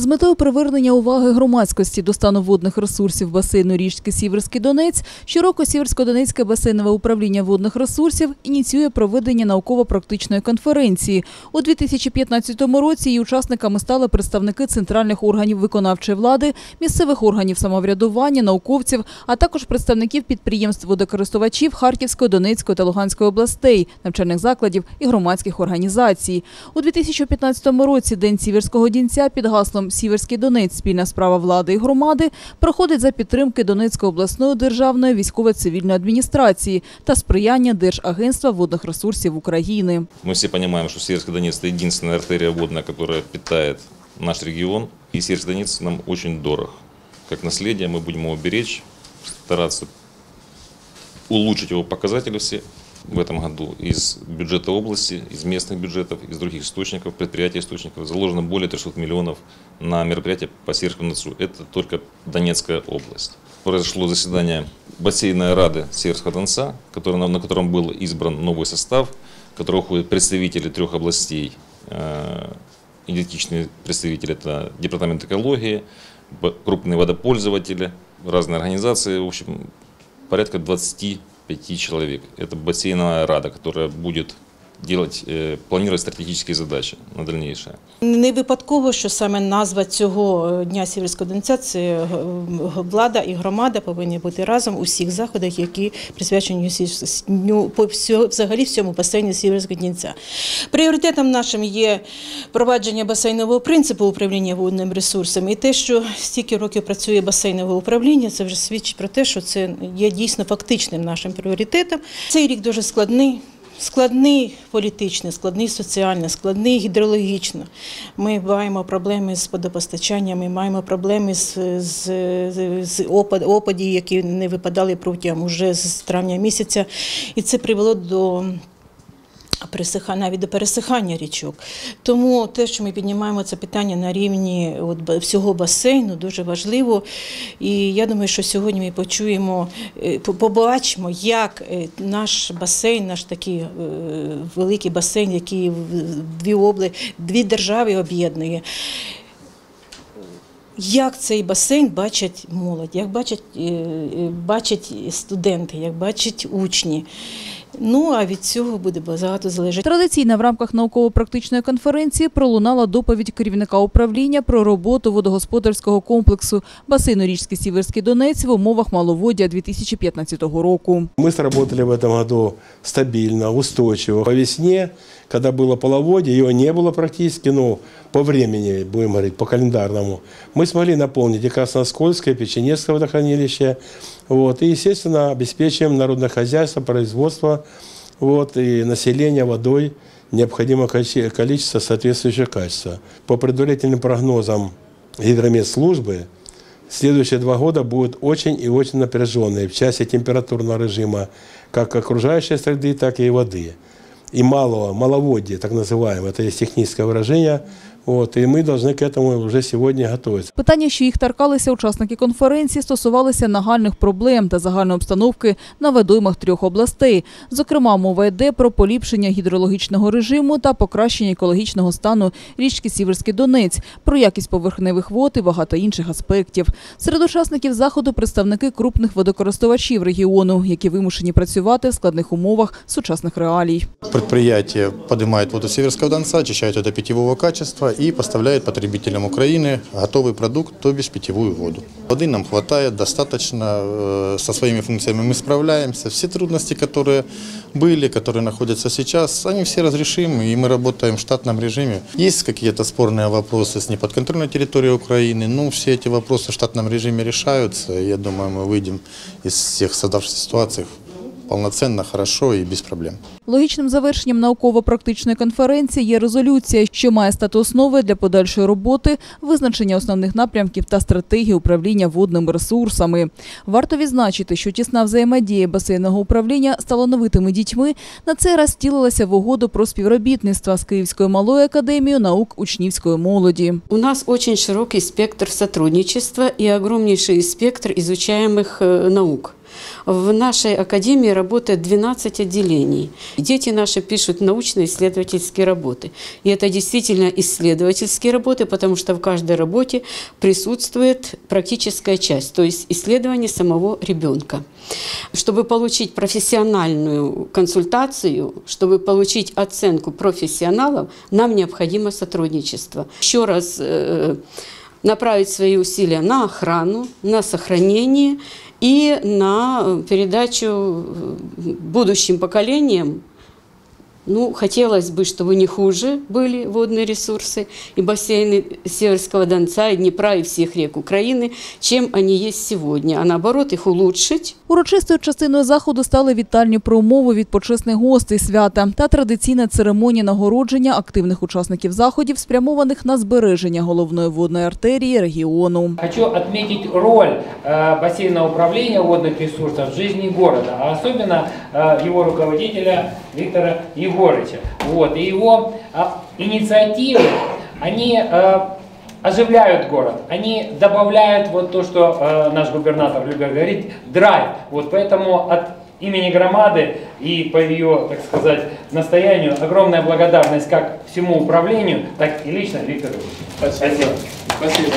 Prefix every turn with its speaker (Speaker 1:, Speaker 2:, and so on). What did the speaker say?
Speaker 1: З метою привернення уваги громадськості до стану водних ресурсів басейну річки Сіверський Донець, щороку Сіверсько-Донецьке басейнове управління водних ресурсів ініціює проведення науково-практичної конференції. У 2015 році її учасниками стали представники центральних органів виконавчої влади, місцевих органів самоврядування, науковців, а також представників підприємств водокористувачів Харківської, Донецької та Луганської областей, навчальних закладів і громадських організацій. У 2015 році День Сіверського дінця під гаслом Сіверський Донець спільна справа влади і громади проходить за підтримки Донецької обласної державної військово-цивільної адміністрації та сприяння Держагентства водних ресурсів України.
Speaker 2: Мы все понимаем, что Северский Донец – это единственная артерия водная, которая питает наш регион. И Северский Донец нам очень дорог. Как наследие мы будем его беречь, стараться улучшить его показатели все В этом году. Из бюджета области, из местных бюджетов, из других источников, предприятий источников заложено более 300 миллионов на мероприятия по Северскому Донцу. Это только Донецкая область. Произошло заседание бассейной Рады Северского Донца, который, на, котором был избран новый состав, в который входят представители трех областей. Э, идентичные представители – это Департамент экологии, крупные водопользователи, разные организации. В общем, порядка 25 человек. Это бассейновая рада, которая будет делать, э, планировать стратегические задачи на дальнейшее.
Speaker 3: Не випадково, що саме назва цього е, дня Сіверського Донця це влада і громада повинні бути разом у всіх заходах, які присвячені взагалі всьому басейну Сіверського Донця. Пріоритетом нашим є впровадження басейнового принципу управління водними ресурсами. І те, що стільки років працює басейнове управління, це вже свідчить про те, що це є дійсно фактичним нашим пріоритетом. Цей рік дуже складний. Складний політично, складний соціально, складний гідрологічно. Ми маємо проблеми з водопостачанням, ми маємо проблеми з, з, з опад, опадів, які не випадали протягом уже з травня місяця. І це привело до пересиха навіть до пересихання річок. Тому те, що ми піднімаємо це питання на рівні от, всього басейну, дуже важливо. І я думаю, що сьогодні ми почуємо, е, побачимо, як е, наш басейн, наш такий е, великий басейн, який дві обли, дві держави об'єднує. Як цей басейн бачать молодь, як бачать, бачать студенти, як бачать учні. Ну а від цього буде багато залежати.
Speaker 1: Традиційно в рамках науково-практичної конференції пролунала доповідь керівника управління про роботу водогосподарського комплексу басейну річки Сіверський Донець в умовах маловоддя 2015 року.
Speaker 4: Ми сработали в цьому році стабільно, устойчиво. По весне, когда было половодье, его не было практически, ну, по времени, будем говорить, по календарному, мы смогли наполнить и Красноскольское, и Печенецкое водохранилище, вот, и, естественно, обеспечиваем народное хозяйство, производство вот, и население водой необходимого количе- количества соответствующего качества. По предварительным прогнозам гидрометслужбы, Следующие два года будут очень и очень напряженные в части температурного режима как окружающей среды, так и воды. И малого, маловодья, так называемое, это есть техническое выражение. Вот, и мы должны к этому уже сегодня готовиться.
Speaker 1: Питання, що їх торкалися учасники конференції, стосувалися нагальних проблем та загальної обстановки на водоймах трьох областей. Зокрема, мова йде про поліпшення гідрологічного режиму та покращення екологічного стану річки Сіверський Донець, про якість поверхневих вод і багато інших аспектів. Серед учасників заходу представники крупних водокористувачів регіону, які вимушені працювати в складних умовах сучасних реалій.
Speaker 5: Предприятие поднимает воду Северского Донца, очищает ее до питьевого качества и поставляет потребителям Украины готовый продукт, то бишь питьевую воду. Воды нам хватает достаточно, э, со своими функциями мы справляемся. Все трудности, которые были, которые находятся сейчас, они все разрешимы, и мы работаем в штатном режиме. Есть какие-то спорные вопросы с неподконтрольной территорией Украины, но все эти вопросы в штатном режиме решаются. и Я думаю, мы выйдем из всех создавшихся ситуаций полноценно, хорошо и без проблем.
Speaker 1: Логічним завершенням науково-практичної конференції є резолюція, що має стати основою для подальшої роботи, визначення основних напрямків та стратегії управління водними ресурсами. Варто відзначити, що тісна взаємодія басейного управління з талановитими дітьми на цей раз втілилася в угоду про співробітництво з Київською малою академією наук учнівської молоді.
Speaker 6: У нас очень широкий спектр сотрудничества и огромнейший спектр изучаемых э, наук. В нашей академии работает 12 отделений. Дети наши пишут научно-исследовательские работы. И это действительно исследовательские работы, потому что в каждой работе присутствует практическая часть, то есть исследование самого ребенка. Чтобы получить профессиональную консультацию, чтобы получить оценку профессионалов, нам необходимо сотрудничество. Еще раз э, направить свои усилия на охрану, на сохранение и на э, передачу э, будущим поколениям ну, хотелось бы, чтобы не хуже были водные ресурсы и бассейны Северского Донца, и Днепра, и всех рек Украины, чем они есть сегодня, а наоборот их улучшить.
Speaker 1: Урочистою частиною заходу стали вітальні промови від почесних гостей свята та традиційна церемонія нагородження активних учасників заходів, спрямованих на збереження головної водної артерії регіону.
Speaker 7: Хочу отметить роль э, бассейного управления водных ресурсов в жизни города, а особенно э, его руководителя Виктора Егорыча. Вот, и его э, инициативы, они э, оживляют город, они добавляют вот то, что э, наш губернатор любит говорить, драйв. Вот поэтому от имени громады и по ее, так сказать, настоянию огромная благодарность как всему управлению, так и лично Виктору. Спасибо. Спасибо.